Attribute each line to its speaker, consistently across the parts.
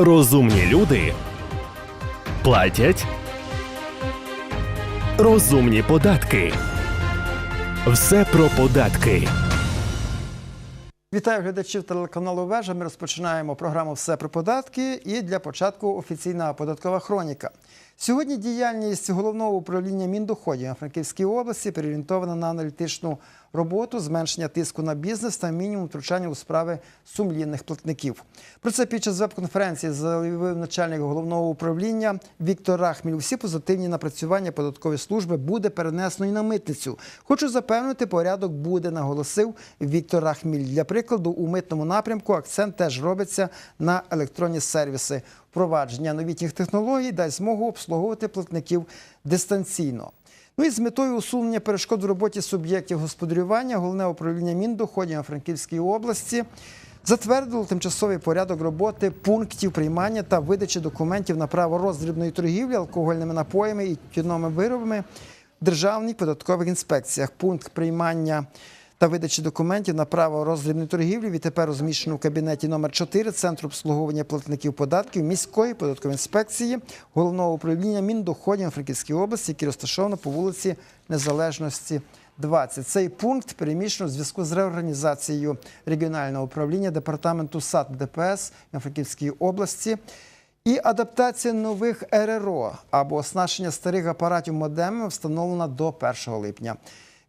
Speaker 1: Розумні люди платять розумні податки. Все про податки.
Speaker 2: Вітаю глядачів телеканалу Вежа. Ми розпочинаємо програму Все про податки і для початку офіційна податкова хроніка. Сьогодні діяльність головного управління міндоходів на Франківській області переорієнтована на аналітичну роботу, зменшення тиску на бізнес та мінімум втручання у справи сумлінних платників. Про це під час веб-конференції заявив начальник головного управління Віктор Рахміль. Усі позитивні напрацювання податкової служби буде перенесено і на митницю. Хочу запевнити, порядок буде, наголосив Віктор Рахміль. Для прикладу, у митному напрямку акцент теж робиться на електронні сервіси. Впровадження новітніх технологій дасть змогу обслуговувати платників дистанційно. Ну і з метою усунення перешкод в роботі суб'єктів господарювання головне управління Міндоходів Франківській області затвердило тимчасовий порядок роботи пунктів приймання та видачі документів на право роздрібної торгівлі алкогольними напоями і тютюновими виробами в державних податкових інспекціях. Пункт приймання та видачі документів на право роздрібної торгівлі відтепер розміщено в кабінеті номер 4 Центру обслуговування платників податків міської податкової інспекції головного управління Міндоходів на Франківській області, який розташовано по вулиці Незалежності. 20. Цей пункт переміщено в зв'язку з реорганізацією регіонального управління департаменту САД ДПС Франківській області і адаптація нових РРО або оснащення старих апаратів модемами встановлена до 1 липня.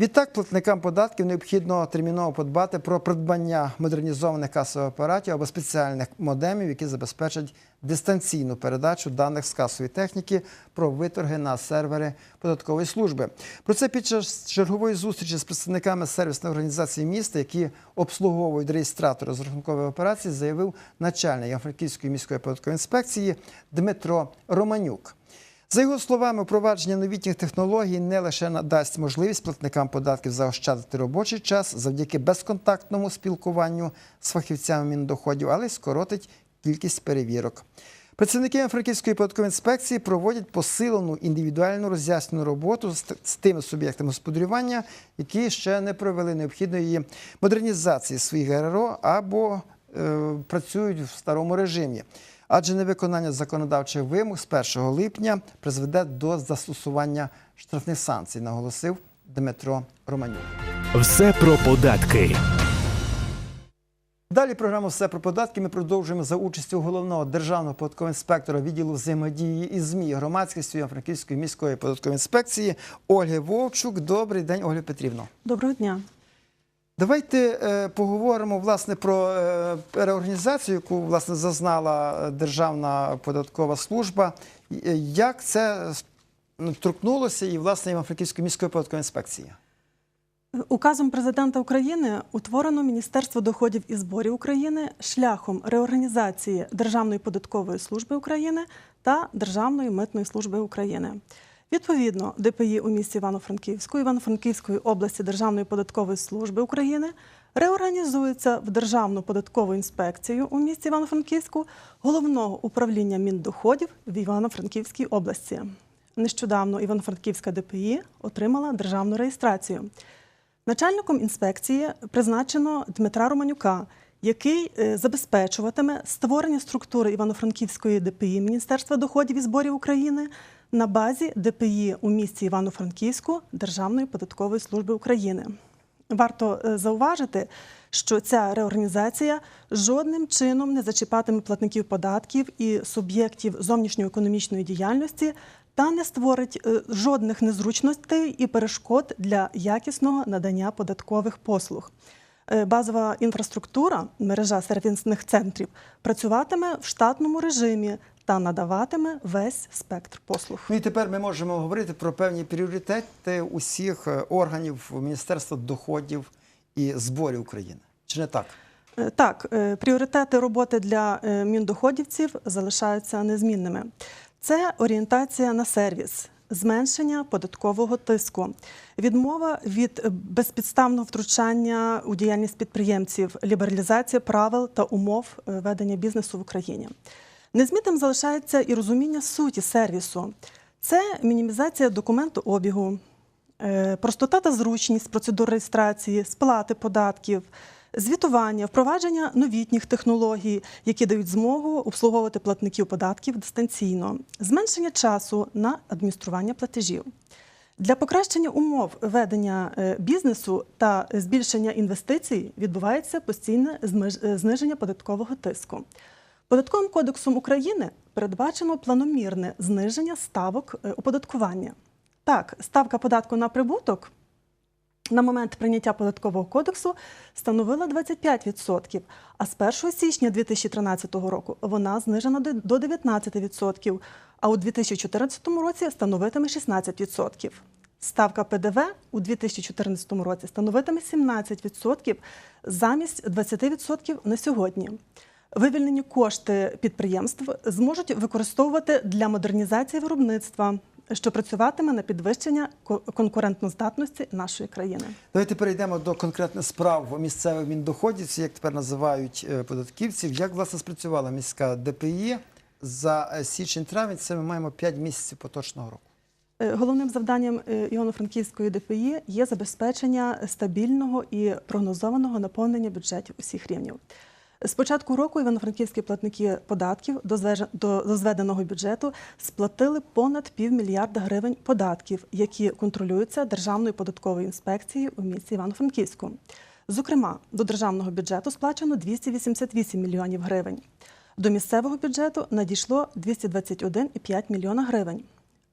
Speaker 2: Відтак, платникам податків необхідно терміново подбати про придбання модернізованих касових апаратів або спеціальних модемів, які забезпечать дистанційну передачу даних з касової техніки про виторги на сервери податкової служби. Про це під час чергової зустрічі з представниками сервісної організації міста, які обслуговують реєстратори розрахункової операції, заявив начальник Франківської міської податкової інспекції Дмитро Романюк. За його словами, впровадження новітніх технологій не лише надасть можливість платникам податків заощадити робочий час завдяки безконтактному спілкуванню з фахівцями міндоходів, але й скоротить кількість перевірок. Працівники Франківської податкової інспекції проводять посилену індивідуальну роз'яснену роботу з, тими суб'єктами господарювання, які ще не провели необхідної модернізації своїх РРО або е, працюють в старому режимі адже невиконання законодавчих вимог з 1 липня призведе до застосування штрафних санкцій, наголосив Дмитро Романюк.
Speaker 1: Все про податки.
Speaker 2: Далі програму все про податки. Ми продовжуємо за участю головного державного податкового інспектора відділу взаємодії із ЗМІ громадськістю Франківської міської податкової інспекції Ольги Вовчук. Добрий день, Ольга Петрівна.
Speaker 3: Доброго дня.
Speaker 2: Давайте е, поговоримо власне про е, реорганізацію, яку власне зазнала Державна податкова служба. Е, Як це ну, торкнулося і власне Івано-Франківської міської податкової інспекції?
Speaker 3: Указом президента України утворено Міністерство доходів і зборів України шляхом реорганізації Державної податкової служби України та Державної митної служби України. Відповідно, ДПІ у місті Івано-Франківську, Івано-Франківської області Державної податкової служби України реорганізується в Державну податкову інспекцію у місті Івано-Франківську головного управління міндоходів в Івано-Франківській області. Нещодавно Івано-Франківська ДПІ отримала державну реєстрацію. Начальником інспекції призначено Дмитра Романюка, який е, забезпечуватиме створення структури Івано-Франківської ДПІ Міністерства доходів і зборів України на базі ДПІ у місті Івано-Франківську Державної податкової служби України. Варто е, зауважити, що ця реорганізація жодним чином не зачіпатиме платників податків і суб'єктів зовнішньоекономічної діяльності та не створить е, жодних незручностей і перешкод для якісного надання податкових послуг. Е, Базова інфраструктура, мережа сервісних центрів працюватиме в штатному режимі та надаватиме весь спектр послуг.
Speaker 2: Ну і тепер ми можемо говорити про певні пріоритети усіх е, органів Міністерства доходів і зборів України. Чи не так?
Speaker 3: Е, Так, е, пріоритети роботи для міндоходівців залишаються незмінними. Це орієнтація на сервіс, зменшення податкового тиску, відмова від безпідставного втручання у діяльність підприємців, лібералізація правил та умов ведення бізнесу в Україні. Незмінним залишається і розуміння суті сервісу. Це мінімізація документообігу, е, простота та зручність процедур реєстрації, сплати податків, звітування, впровадження новітніх технологій, які дають змогу обслуговувати платників податків дистанційно, зменшення часу на адміністрування платежів. Для покращення умов ведення е, бізнесу та збільшення інвестицій відбувається постійне е, зниження податкового тиску. Податковим кодексом України передбачено планомірне зниження ставок е, оподаткування. Так, ставка податку на прибуток на момент прийняття податкового кодексу становила 25%, а з 1 січня 2013 року вона знижена до- до 19%, а у 2014 році становитиме 16%. Ставка ПДВ у 2014 році становитиме 17% замість 20% на сьогодні. Вивільнені кошти підприємств зможуть використовувати для модернізації виробництва, що працюватиме на підвищення конкурентноздатності нашої країни.
Speaker 2: Давайте перейдемо до конкретних справ місцевих міндоходівців, як тепер називають е, податківців. Як власне спрацювала міська ДПІ за е, січень-травень? Це ми маємо 5 місяців поточного року.
Speaker 3: Е, Головним завданням Івано-Франківської ДПІ є забезпечення стабільного і прогнозованого наповнення бюджетів усіх рівнів. З початку року івано-франківські платники податків до зведеного бюджету сплатили понад півмільярда гривень податків, які контролюються Державною податковою інспекцією у місті Івано-Франківську. Зокрема, до державного бюджету сплачено 288 мільйонів гривень. До місцевого бюджету надійшло 221,5 мільйона гривень.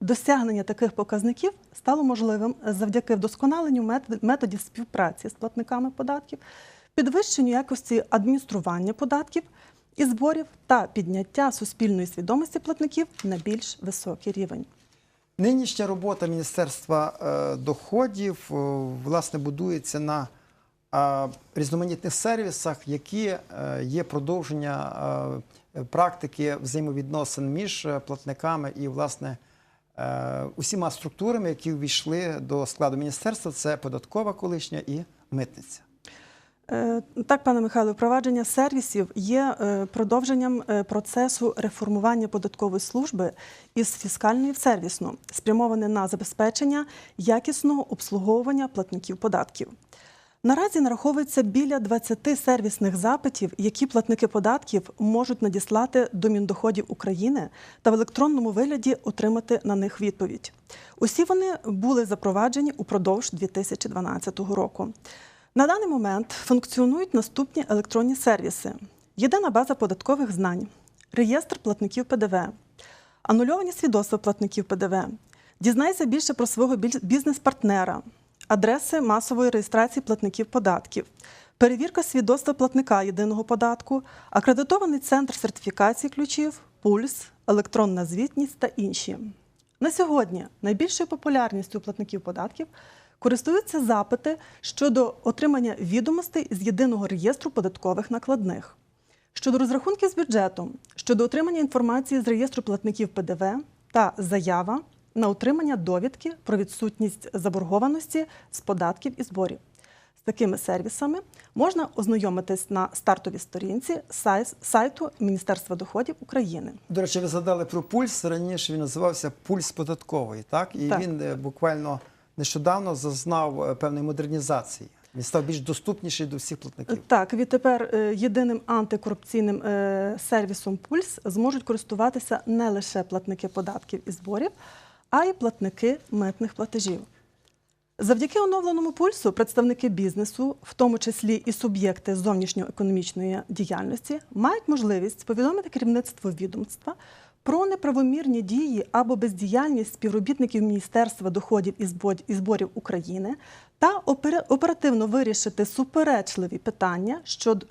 Speaker 3: Досягнення таких показників стало можливим завдяки вдосконаленню мет- методів співпраці з платниками податків, підвищенню якості адміністрування податків і зборів та підняття суспільної свідомості платників на більш високий рівень.
Speaker 2: Нинішня робота Міністерства е, доходів е, власне будується на е, різноманітних сервісах, які є продовження практики взаємовідносин між платниками і власне усіма структурами, які увійшли до складу міністерства. Це податкова колишня і митниця.
Speaker 3: Е, Так, пане Михайло, впровадження сервісів є е, продовженням е, процесу реформування податкової служби із фіскальної в сервісну, спрямоване на забезпечення якісного обслуговування платників податків. Наразі нараховується біля 20 сервісних запитів, які платники податків можуть надіслати до Міндоходів України та в електронному вигляді отримати на них відповідь. Усі вони були запроваджені упродовж 2012 року. На даний момент функціонують наступні електронні сервіси: єдина база податкових знань, реєстр платників ПДВ, анульовані свідоцтва платників ПДВ. Дізнайся більше про свого бізнес-партнера, адреси масової реєстрації платників податків, перевірка свідоцтва платника єдиного податку, акредитований центр сертифікації ключів, пульс, електронна звітність та інші. На сьогодні найбільшою популярністю платників податків користуються запити щодо отримання відомостей з єдиного реєстру податкових накладних, щодо розрахунків з бюджетом, щодо отримання інформації з реєстру платників ПДВ та заява на отримання довідки про відсутність заборгованості з податків і зборів. З такими сервісами можна ознайомитись на стартовій сторінці сайту Міністерства доходів України.
Speaker 2: До речі, ви згадали про пульс. Раніше він називався пульс податковий, так? І
Speaker 3: Так.
Speaker 2: він е, буквально нещодавно зазнав е, певної модернізації. Він став більш доступніший до всіх платників.
Speaker 3: Так, відтепер е, єдиним антикорупційним е, сервісом Пульс зможуть користуватися не лише платники податків і зборів, а й платники митних платежів. Завдяки оновленому пульсу представники бізнесу, в тому числі і суб'єкти зовнішньоекономічної діяльності, мають можливість повідомити керівництво відомства про неправомірні дії або бездіяльність співробітників Міністерства доходів і збор- і зборів України та оперативно вирішити суперечливі питання,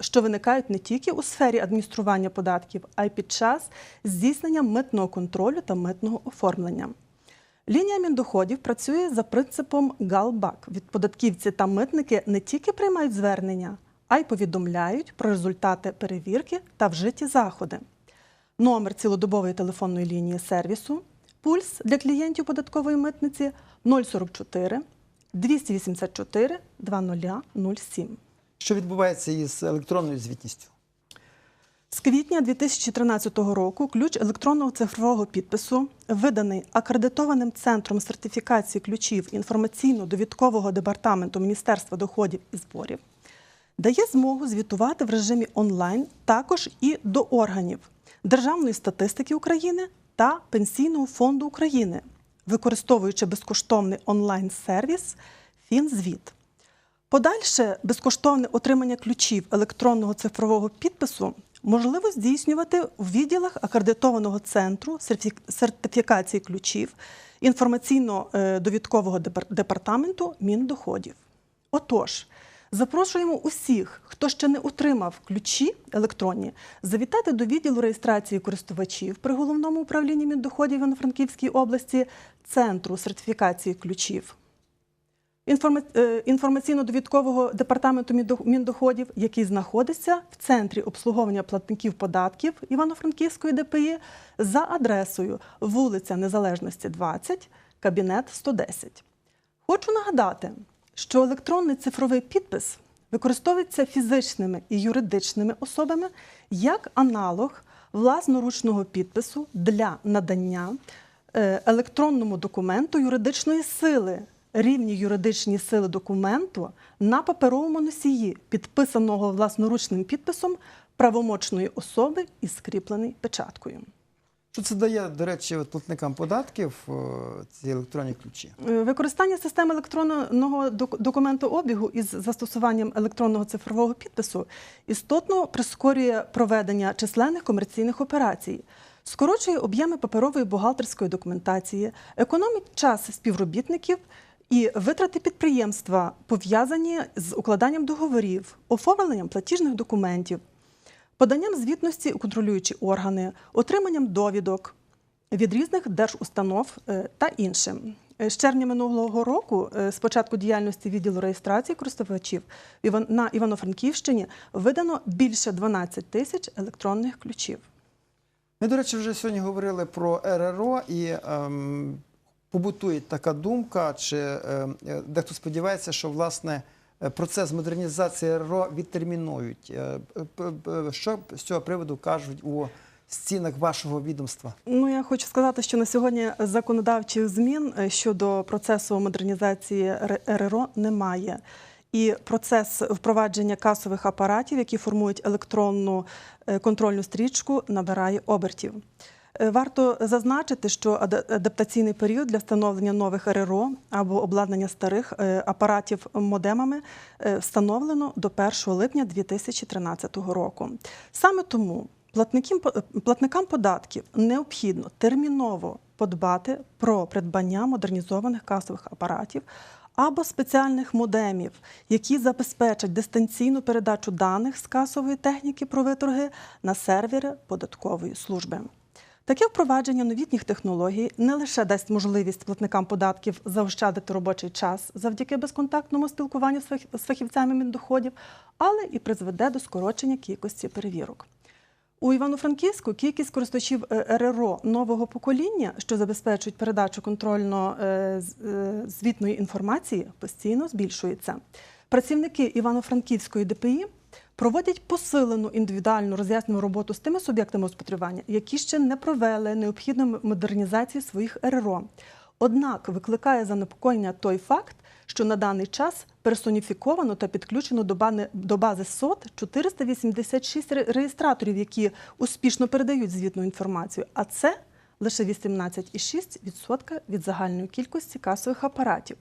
Speaker 3: що виникають не тільки у сфері адміністрування податків, а й під час здійснення митного контролю та митного оформлення. Лінія Міндоходів працює за принципом галбак. Від податківці та митники не тільки приймають звернення, а й повідомляють про результати перевірки та вжиті заходи. Номер цілодобової телефонної лінії сервісу Пульс для клієнтів податкової митниці 044 284 2007.
Speaker 2: Що відбувається із електронною звітністю?
Speaker 3: З квітня 2013 року ключ електронного цифрового підпису, виданий акредитованим центром сертифікації ключів інформаційно-довідкового департаменту Міністерства доходів і зборів, дає змогу звітувати в режимі онлайн також і до органів Державної статистики України та Пенсійного фонду України, використовуючи безкоштовний онлайн-сервіс Фінзвіт. Подальше безкоштовне отримання ключів електронного цифрового підпису можливо здійснювати у відділах акредитованого центру сертифікації ключів інформаційно-довідкового депар- департаменту Міндоходів. Отож, запрошуємо усіх, хто ще не отримав ключі електронні, завітати до відділу реєстрації користувачів при головному управлінні Міндоходів Івано-Франківській області, центру сертифікації ключів е, інформаційно-довідкового департаменту Міндо- Міндоходів, який знаходиться в центрі обслуговування платників податків Івано-Франківської ДПІ за адресою вулиця Незалежності 20, кабінет 110. Хочу нагадати, що електронний цифровий підпис використовується фізичними і юридичними особами як аналог власноручного підпису для надання е, електронному документу юридичної сили, рівні юридичні сили документу на паперовому носії, підписаного власноручним підписом правомочної особи і скріплений печаткою.
Speaker 2: Що це дає, до речі, платникам податків е, ці електронні ключі?
Speaker 3: Е, Використання системи електронного док- документообігу із застосуванням електронного цифрового підпису істотно прискорює проведення численних комерційних операцій, скорочує об'єми паперової бухгалтерської документації, економить час співробітників і витрати підприємства, пов'язані з укладанням договорів, оформленням платіжних документів, поданням звітності у контролюючі органи, отриманням довідок від різних держустанов е, та іншим. Е, З червня минулого року, е, з початку діяльності відділу реєстрації користувачів на Івано-Франківщині видано більше 12 тисяч електронних ключів.
Speaker 2: Ми, до речі, вже сьогодні говорили про РРО і ем, побутує така думка, чи ем, дехто сподівається, що власне процес модернізації РРО відтермінують. Е, Що з цього приводу кажуть у стінах вашого відомства?
Speaker 3: Ну, я хочу сказати, що на сьогодні законодавчих змін е, щодо процесу модернізації РРО немає. І процес впровадження касових апаратів, які формують електронну е, контрольну стрічку, набирає обертів. Е, Варто зазначити, що адаптаційний період для встановлення нових РРО або обладнання старих е, апаратів модемами е, встановлено до 1 липня 2013 року. Саме тому платникам, податків необхідно терміново подбати про придбання модернізованих касових апаратів або спеціальних модемів, які забезпечать дистанційну передачу даних з касової техніки про виторги на сервери податкової служби. Таке впровадження новітніх технологій не лише дасть можливість платникам податків заощадити робочий час завдяки безконтактному спілкуванню з фахівцями Міндоходів, але і призведе до скорочення кількості перевірок. У Івано-Франківську кількість користувачів е, РРО нового покоління, що забезпечують передачу контрольно-звітної інформації, постійно збільшується. Працівники Івано-Франківської ДПІ проводять посилену індивідуальну роз'яснену роботу з тими суб'єктами господарювання, які ще не провели необхідну модернізацію своїх РРО. Однак викликає занепокоєння той факт, що на даний час персоніфіковано та підключено до бази СОТ 486 ре- реєстраторів, які успішно передають звітну інформацію. А це лише 18,6% від загальної кількості касових апаратів.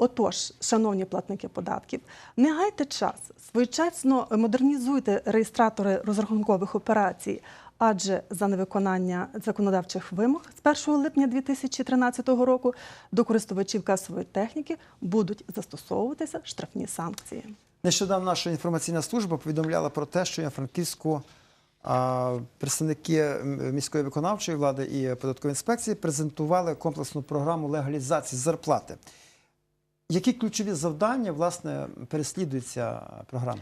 Speaker 3: Отож, шановні платники податків, не гайте час, своєчасно модернізуйте реєстратори розрахункових операцій, адже за невиконання законодавчих вимог з 1 липня 2013 року до користувачів касової техніки будуть застосовуватися штрафні санкції.
Speaker 2: Нещодавно наша інформаційна служба повідомляла про те, що на Франківську представники міської виконавчої влади і податкової інспекції презентували комплексну програму легалізації зарплати. Які ключові завдання власне переслідує ця програма?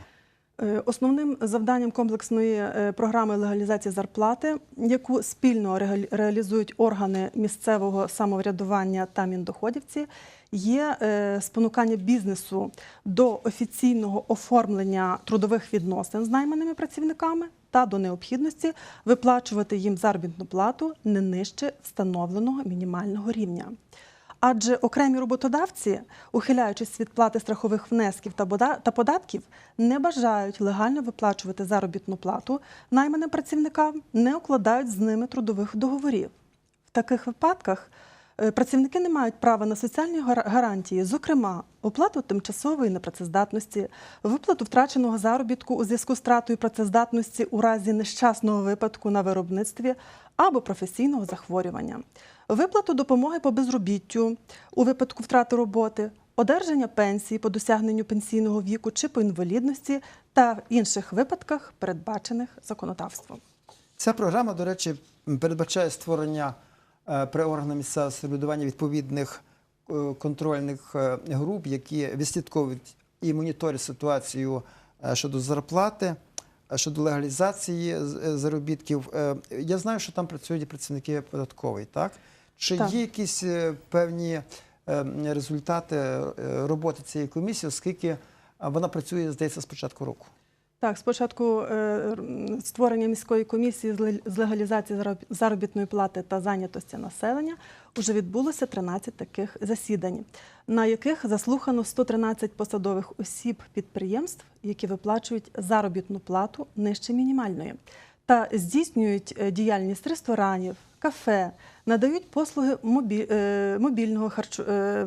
Speaker 3: Е, Основним завданням комплексної е, програми легалізації зарплати, яку спільно реалізують органи місцевого самоврядування та міндоходівці, є е, спонукання бізнесу до офіційного оформлення трудових відносин з найманими працівниками та до необхідності виплачувати їм заробітну плату не нижче встановленого мінімального рівня. Адже окремі роботодавці, ухиляючись від плати страхових внесків та податків, не бажають легально виплачувати заробітну плату найманим працівникам, не укладають з ними трудових договорів. В таких випадках працівники не мають права на соціальні гар- гарантії, зокрема, оплату тимчасової непрацездатності, виплату втраченого заробітку у зв'язку з втратою працездатності у разі нещасного випадку на виробництві або професійного захворювання, виплату допомоги по безробіттю у випадку втрати роботи, одержання пенсії по досягненню пенсійного віку чи по інвалідності та в інших випадках, передбачених законодавством.
Speaker 2: Ця програма, до речі, передбачає створення е, при органах місцевого самоврядування відповідних е, контрольних е, груп, які відслідковують і моніторять ситуацію е, щодо зарплати, е, щодо легалізації е, заробітків. Е, Я знаю, що там працюють працівники податкової, так? Чи
Speaker 3: Так.
Speaker 2: є якісь е, певні е, результати е, роботи цієї комісії, оскільки е, вона працює, здається, з початку року?
Speaker 3: Так, спочатку е, створення міської комісії з легалізації зароб- заробітної плати та зайнятості населення. Вже відбулося 13 таких засідань, на яких заслухано 113 посадових осіб підприємств, які виплачують заробітну плату нижче мінімальної, та здійснюють е, діяльність ресторанів, кафе, надають послуги е, мобільного е,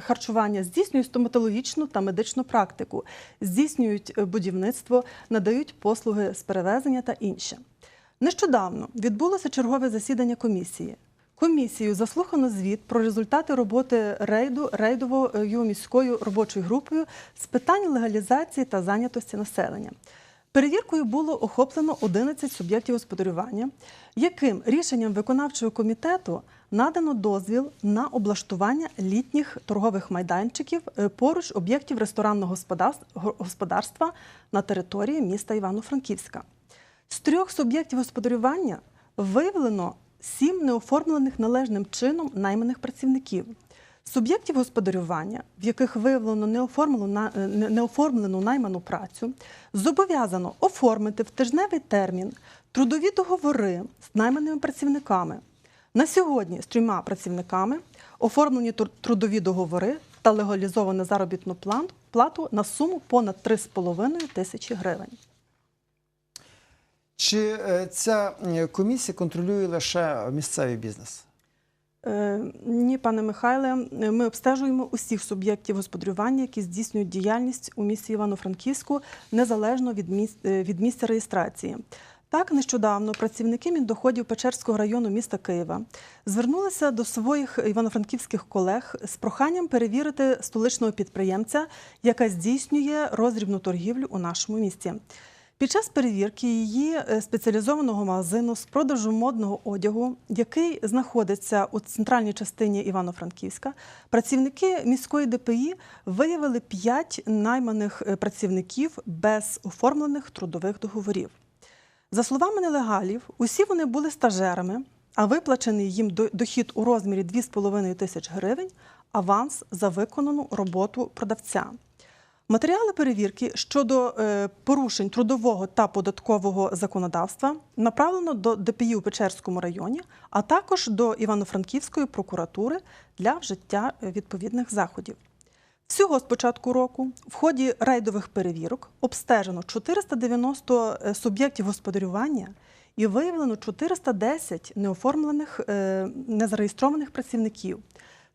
Speaker 3: харчування, здійснюють стоматологічну та медичну практику, здійснюють е, будівництво, надають послуги з перевезення та інше. Нещодавно відбулося чергове засідання комісії. Комісією заслухано звіт про результати роботи рейду рейдовою міською робочою групою з питань легалізації та зайнятості населення. Перевіркою було охоплено 11 суб'єктів господарювання, яким рішенням виконавчого комітету надано дозвіл на облаштування літніх торгових майданчиків е, поруч об'єктів ресторанного господарства на території міста Івано-Франківська. З трьох суб'єктів господарювання виявлено сім неоформлених належним чином найманих працівників. Суб'єктів господарювання, в яких виявлено е, не- неоформлену найману працю, зобов'язано оформити в тижневий термін трудові договори з найманими працівниками. На сьогодні з трьома працівниками оформлені трудові договори та легалізовано заробітну плату на суму понад 3,5 тисячі гривень.
Speaker 2: Чи е, ця е, комісія контролює лише місцевий бізнес?
Speaker 3: Е, Ні, пане Михайле, ми обстежуємо усіх суб'єктів господарювання, які здійснюють діяльність у місті Івано-Франківську незалежно від місць, е, від місця реєстрації. Так, нещодавно працівники Міндоходів Печерського району міста Києва звернулися до своїх івано-франківських колег з проханням перевірити столичного підприємця, яка здійснює роздрібну торгівлю у нашому місті. Під час перевірки її е, спеціалізованого магазину з продажу модного одягу, який знаходиться у центральній частині Івано-Франківська, працівники міської ДПІ виявили п'ять найманих е, працівників без оформлених трудових договорів. За словами нелегалів, усі вони були стажерами, а виплачений їм до- дохід у розмірі 2,5 тисяч гривень аванс за виконану роботу продавця. Матеріали перевірки щодо е, порушень трудового та податкового законодавства направлено до ДПІ у Печерському районі, а також до Івано-Франківської прокуратури для вжиття е, відповідних заходів. Всього з початку року в ході рейдових перевірок обстежено 490 е, суб'єктів господарювання і виявлено 410 неоформлених незареєстрованих працівників.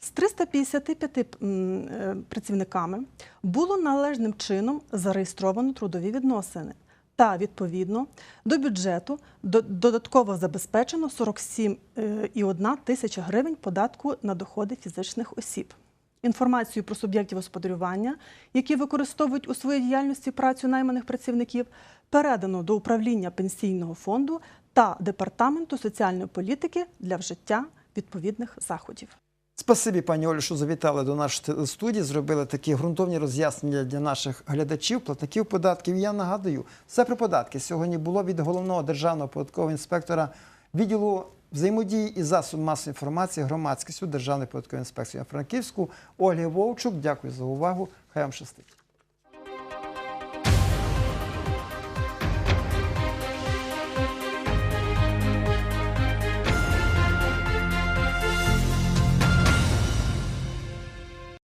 Speaker 3: З 355 е, працівниками було належним чином зареєстровано трудові відносини. Та відповідно до бюджету додатково забезпечено 47,1 тисяча гривень податку на доходи фізичних осіб. Інформацію про суб'єктів господарювання, які використовують у своїй діяльності працю найманих працівників, передано до управління пенсійного фонду та департаменту соціальної політики для вжиття відповідних заходів.
Speaker 2: Спасибі, пані Олю, що завітали до нашої студії, зробили такі ґрунтовні роз'яснення для наших глядачів, платників податків. Я нагадую, все про податки сьогодні було від головного державного податкового інспектора відділу взаємодії і засоб масової інформації громадськістю Державної податкової інспекції Франківську Ольги Вовчук. Дякую за увагу. Хай вам щастить.